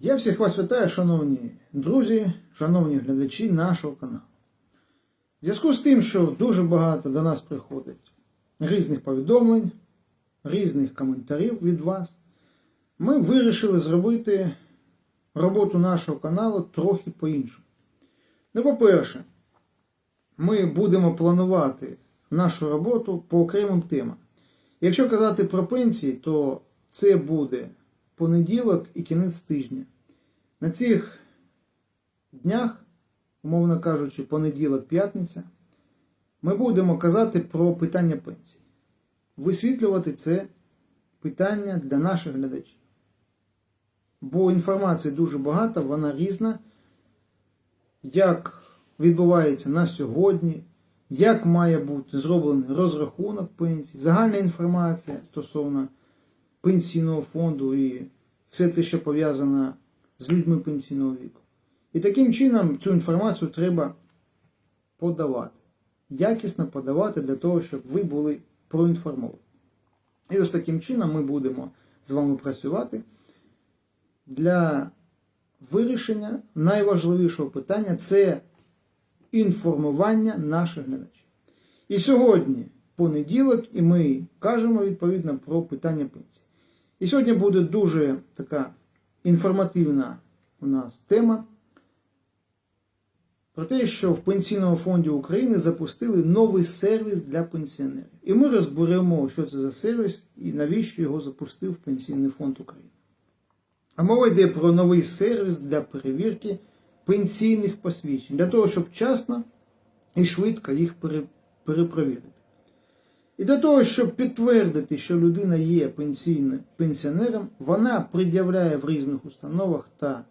Я всіх вас вітаю, шановні друзі, шановні глядачі нашого каналу. В зв'язку з тим, що дуже багато до нас приходить різних повідомлень, різних коментарів від вас, ми вирішили зробити роботу нашого каналу трохи по-іншому. Ну, по-перше, ми будемо планувати нашу роботу по окремим темам. Якщо казати про пенсії, то це буде понеділок і кінець тижня. На цих днях, умовно кажучи, понеділок-п'ятниця, ми будемо казати про питання пенсії. Висвітлювати це питання для наших глядачів. Бо інформації дуже багато, вона різна. Як відбувається на сьогодні, як має бути зроблений розрахунок пенсії, загальна інформація стосовно пенсійного фонду і все те, що пов'язано з людьми пенсійного віку. І таким чином цю інформацію треба подавати, якісно подавати для того, щоб ви були проінформовані. І ось таким чином ми будемо з вами працювати для вирішення найважливішого питання це інформування наших глядачів. І сьогодні понеділок, і ми кажемо відповідно про питання пенсії. І сьогодні буде дуже така інформативна у нас тема про те, що в Пенсійному фонді України запустили новий сервіс для пенсіонерів. І ми розберемо, що це за сервіс і навіщо його запустив Пенсійний фонд України. А мова йде про новий сервіс для перевірки пенсійних посвідчень, для того, щоб вчасно і швидко їх перепровірити. І для того, щоб підтвердити, що людина є пенсіонером, вона пред'являє в різних установах та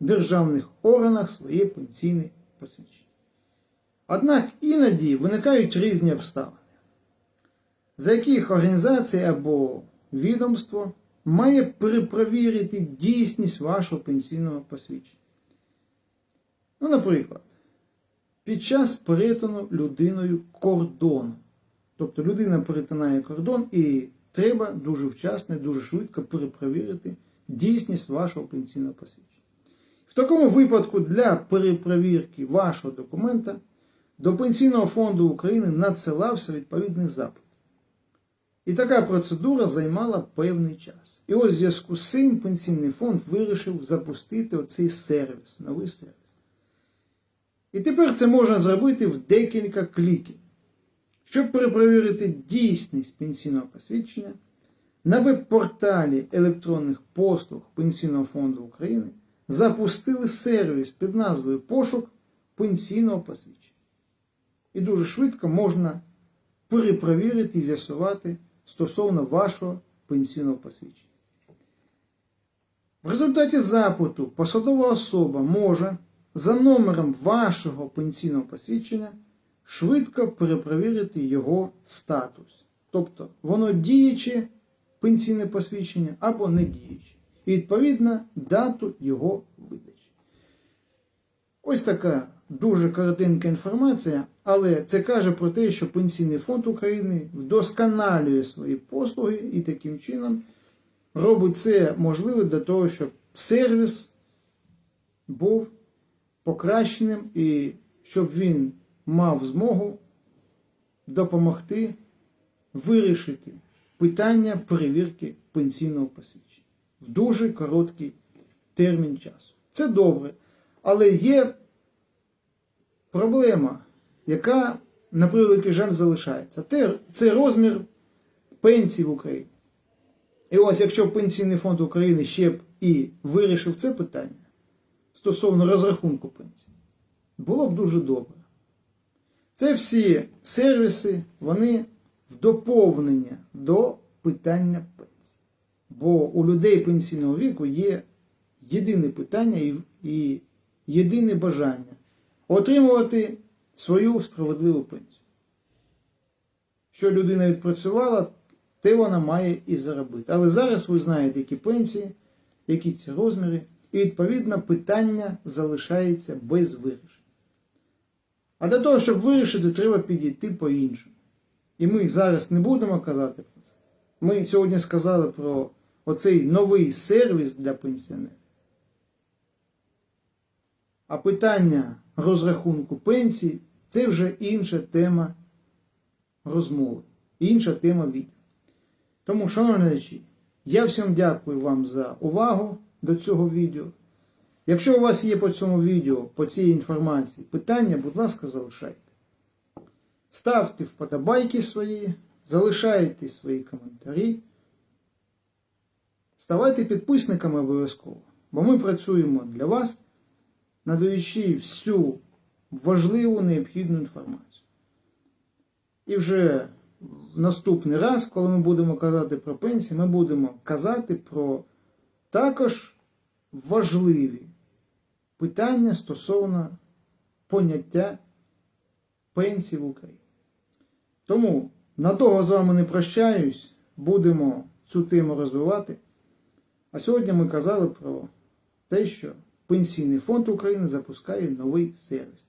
державних органах своє пенсійне посвідчення. Однак іноді виникають різні обставини, за яких організація або відомство має перепровірити дійсність вашого пенсійного посвідчення. Ну, наприклад, під час перетину людиною кордону. Тобто людина перетинає кордон і треба дуже вчасно, дуже швидко перепровірити дійсність вашого пенсійного посвідчення. В такому випадку для перепровірки вашого документа до Пенсійного фонду України надсилався відповідний запит. І така процедура займала певний час. І ось в зв'язку з цим Пенсійний фонд вирішив запустити оцей сервіс, новий сервіс. І тепер це можна зробити в декілька кліків. Щоб перепровірити дійсність пенсійного посвідчення, на веб-порталі електронних послуг Пенсійного фонду України запустили сервіс під назвою Пошук пенсійного посвідчення. І дуже швидко можна перепровірити і з'ясувати стосовно вашого пенсійного посвідчення. В результаті запиту посадова особа може за номером вашого пенсійного посвідчення швидко перепровірити його статус. Тобто воно діюче пенсійне посвідчення або не діюче. І відповідно дату його видачі. Ось така дуже коротенька інформація, але це каже про те, що Пенсійний фонд України вдосконалює свої послуги і таким чином робить це можливе для того, щоб сервіс був покращеним і щоб він мав змогу допомогти вирішити питання перевірки пенсійного посвідчення в дуже короткий термін часу. Це добре, але є проблема, яка, на превеликий жаль, залишається. Це розмір пенсії в Україні. І ось якщо Пенсійний фонд України ще б і вирішив це питання стосовно розрахунку пенсії, було б дуже добре. Це всі сервіси, вони в доповнення до питання пенсії. Бо у людей пенсійного віку є єдине питання і, єдине бажання отримувати свою справедливу пенсію. Що людина відпрацювала, те вона має і заробити. Але зараз ви знаєте, які пенсії, які ці розміри, і відповідно питання залишається без вирішення. А для того, щоб вирішити, треба підійти по-іншому. І ми зараз не будемо казати про це. Ми сьогодні сказали про оцей новий сервіс для пенсіонерів. А питання розрахунку пенсій це вже інша тема розмови, інша тема відео. Тому, шановні глядачі, я всім дякую вам за увагу до цього відео. Якщо у вас є по цьому відео, по цій інформації питання, будь ласка, залишайте. Ставте вподобайки свої, залишайте свої коментарі. Ставайте підписниками обов'язково, бо ми працюємо для вас, надаючи всю важливу необхідну інформацію. І вже в наступний раз, коли ми будемо казати про пенсії, ми будемо казати про також важливі питання стосовно поняття пенсії в Україні. Тому надовго з вами не прощаюсь, будемо цю тему розвивати. А сьогодні ми казали про те, що Пенсійний фонд України запускає новий сервіс.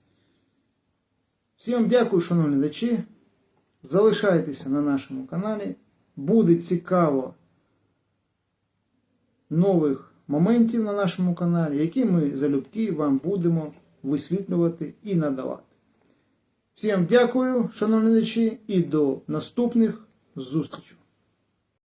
Всім дякую, шановні глядачі. Залишайтеся на нашому каналі. Буде цікаво нових моментів на нашому каналі, які ми залюбки вам будемо висвітлювати і надавати. Всім дякую, шановні глядачі, і до наступних зустрічей.